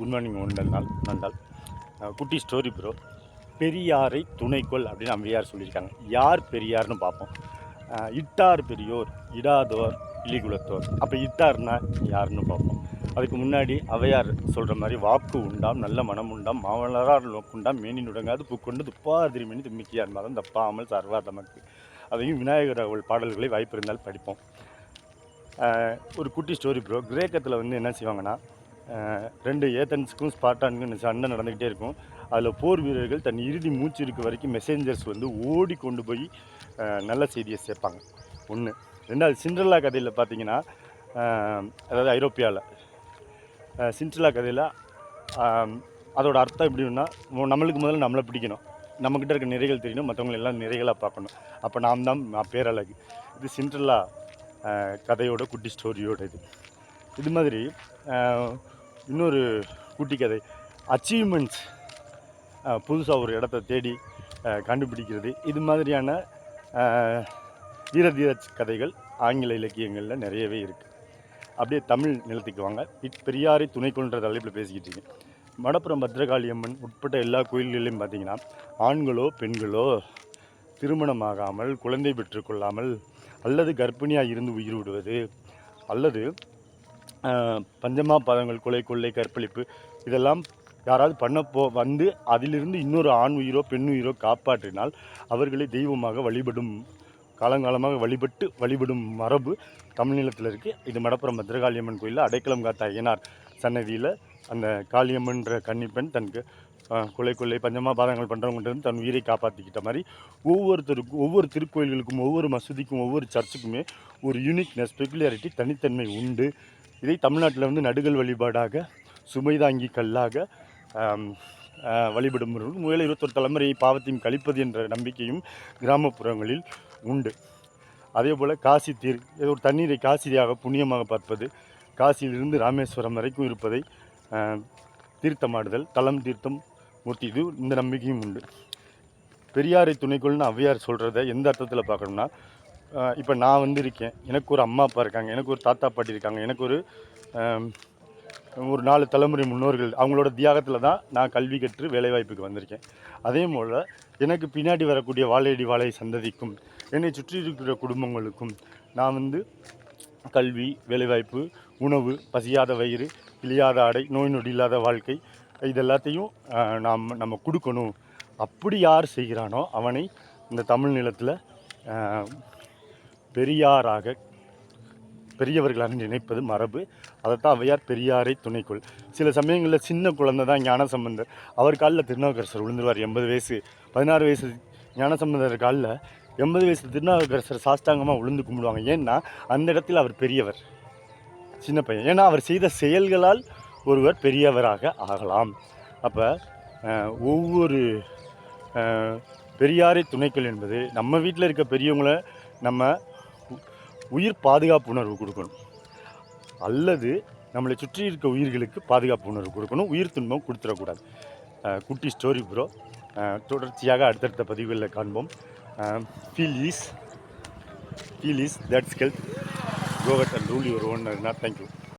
Good morning ஒன்றல் நாள் நண்டால் குட்டி story bro. பெரியாரை துணைக்கொள் அப்படின்னு அம்மையார் சொல்லியிருக்காங்க. யார் பெரியார்னு பார்ப்போம். இட்டார் பெரியோர் இடாதோர் இலிகுலத்தோர் அப்போ இட்டார்னா யாருன்னு பார்ப்போம். அதுக்கு முன்னாடி அவையார் சொல்கிற மாதிரி வாக்கு உண்டாம் நல்ல மனம் உண்டாம் மாமலரார் நோக்குண்டாம் மேனி நுடங்காது பூக்கொண்டு துப்பார் மேனி தும்மிக்கியார் மதம் தப்பாமல் சர்வார் தமக்கு. அதையும் விநாயகர் அவள் பாடல்களை வாய்ப்பு இருந்தால் படிப்போம் ஒரு குட்டி ஸ்டோரி ப்ரோ. கிரேக்கத்தில் வந்து என்ன செய்வாங்கன்னா ரெண்டு ஏத்தன்ஸுக்கும் ஸ்பார்டானுக்கும் சண்டை நடந்துக்கிட்டே இருக்கும். அதில் போர் வீரர்கள் தன் இறுதி மூச்சு இருக்க வரைக்கும் மெசேஞ்சர்ஸ் வந்து ஓடி கொண்டு போய் நல்ல செய்தியை சேர்ப்பாங்க. ஒன்று ரெண்டாவது சிண்ட்ரல்லா கதையில் பார்த்தீங்கன்னா அதாவது ஐரோப்பியாவில் சிண்ட்ரல்லா கதையில் அதோட அர்த்தம் எப்படின்னா நம்மளுக்கு முதல்ல நம்மளை பிடிக்கணும். நம்மக்கிட்ட இருக்க நிறைகள் தெரியணும் மற்றவங்களை எல்லாம் நிறைகளாக பார்க்கணும். அப்போ நாம் தான் பேரழகு. இது சிண்ட்ரல்லா கதையோட குட்டி ஸ்டோரியோட இது. இது மாதிரி இன்னொரு குட்டி கதை. அச்சீவ்மெண்ட்ஸ் புதுசாக ஒரு இடத்த தேடி கண்டுபிடிக்கிறது. இது மாதிரியான வீரதீர கதைகள் ஆங்கில இலக்கியங்களில் நிறையவே இருக்குது அப்படியே தமிழ் நிலத்துக்கு வாங்க. பெரியாரை துணை கொன்ற தலைப்பில் பேசிக்கிட்டு இருக்கேன். மடப்புறம் பத்ரகாளி அம்மன் உட்பட்ட எல்லா கோயில்களையும் பார்த்தீங்கன்னா ஆண்களோ பெண்களோ திருமணமாகாமல் குழந்தை பெற்றுக்கொள்ளாமல் அல்லது கர்ப்பிணியாக இருந்து உயிர் விடுவது அல்லது பஞ்சமா பாதங்கள் கொலை கொள்ளை கற்பழிப்பு இதெல்லாம் யாராவது பண்ண போ வந்து அதிலிருந்து இன்னொரு ஆண் உயிரோ பெண் உயிரோ காப்பாற்றினால் அவர்களை தெய்வமாக வழிபடும் காலங்காலமாக வழிபட்டு வழிபடும் மரபு தமிழ்நிலத்தில் இருக்குது இது மடப்புறம் பத்ரகாளியம்மன் கோயிலில் அடைக்கலம் காத்த ஐயனார் சன்னதியில் அந்த காளியம்மன்ற கன்னிப்பெண் தனக்கு கொலை கொள்ளை பஞ்சமா பாதங்கள் பண்ணுறவங்கள்ட்ட தன் உயிரை காப்பாற்றிக்கிட்ட மாதிரி ஒவ்வொருத்தருக்கும் ஒவ்வொரு திருக்கோயில்களுக்கும் ஒவ்வொரு மசூதிக்கும் ஒவ்வொரு சர்ச்சுக்குமே ஒரு யூனிக்னஸ் பெகுலியாரிட்டி தனித்தன்மை உண்டு. இதை தமிழ்நாட்டில் வந்து நடுகள் வழிபாடாக சுமைதாங்கி கல்லாக வழிபடும் முதல இருபத்தொரு தலைமுறையை பாவத்தையும் கழிப்பது என்ற நம்பிக்கையும் கிராமப்புறங்களில் உண்டு. அதே போல் காசி தீர் ஏதோ ஒரு தண்ணீரை காசியாக புண்ணியமாக பார்ப்பது காசியிலிருந்து ராமேஸ்வரம் வரைக்கும் இருப்பதை தீர்த்தமாடுதல் தலம் தீர்த்தம் மூர்த்தி இது இந்த நம்பிக்கையும் உண்டு. பெரியாரை துணைக்கொள்னு ஔவையார் சொல்கிறத எந்த அர்த்தத்தில் பார்க்கணும்னா இப்போ நான் வந்து இருக்கேன். எனக்கு ஒரு அம்மா அப்பா இருக்காங்க. எனக்கு ஒரு தாத்தா பாட்டி இருக்காங்க. எனக்கு ஒரு ஒரு நாலு தலைமுறை முன்னோர்கள் அவங்களோட தியாகத்தில் தான் நான் கல்வி கற்று வேலைவாய்ப்புக்கு வந்திருக்கேன். அதே போல் எனக்கு பின்னாடி வரக்கூடிய வாழையடி வாழை சந்ததிக்கும் என்னை சுற்றி இருக்கிற குடும்பங்களுக்கும் நான் வந்து கல்வி வேலைவாய்ப்பு உணவு பசியாத வயிறு இழியாத ஆடை நோய் நொடி இல்லாத வாழ்க்கை இது எல்லாத்தையும் நாம் நம்ம கொடுக்கணும். அப்படி யார் செய்கிறானோ அவனை இந்த தமிழ் நிலத்தில் பெரியாராக பெரியவர்களாக நினைப்பது மரபு. அதைத்தான் அவையார் பெரியாரை துணைக்குள். சில சமயங்களில் சின்ன குழந்தை தான் ஞானசம்பந்தர். அவர் காலில் திருநாவுக்கரசர் விழுந்துருவார் எண்பது வயசு பதினாறு வயசு ஞானசம்பந்தர் காலில் எண்பது வயசு திருநாவுக்கரசர் சாஷ்டாங்கமாக விழுந்து கும்பிடுவாங்க. ஏன்னா அந்த இடத்தில் அவர் பெரியவர் சின்ன பையன். ஏன்னா அவர் செய்த செயல்களால் ஒருவர் பெரியவராக ஆகலாம். அப்போ ஒவ்வொரு பெரியாரை துணைக்கல் என்பது நம்ம வீட்டில் இருக்க பெரியவங்கள நம்ம உயிர் பாதுகாப்பு உணர்வு கொடுக்கணும். அல்லது நம்மளை சுற்றி இருக்க உயிர்களுக்கு பாதுகாப்பு உணர்வு கொடுக்கணும். உயிர் துன்பம் கொடுத்துடக்கூடாது. குட்டி ஸ்டோரி ப்ரோ தொடர்ச்சியாக அடுத்தடுத்த பதிவுகளில் காண்போம். Feel ease feel ease that's health covered and rule your own thank you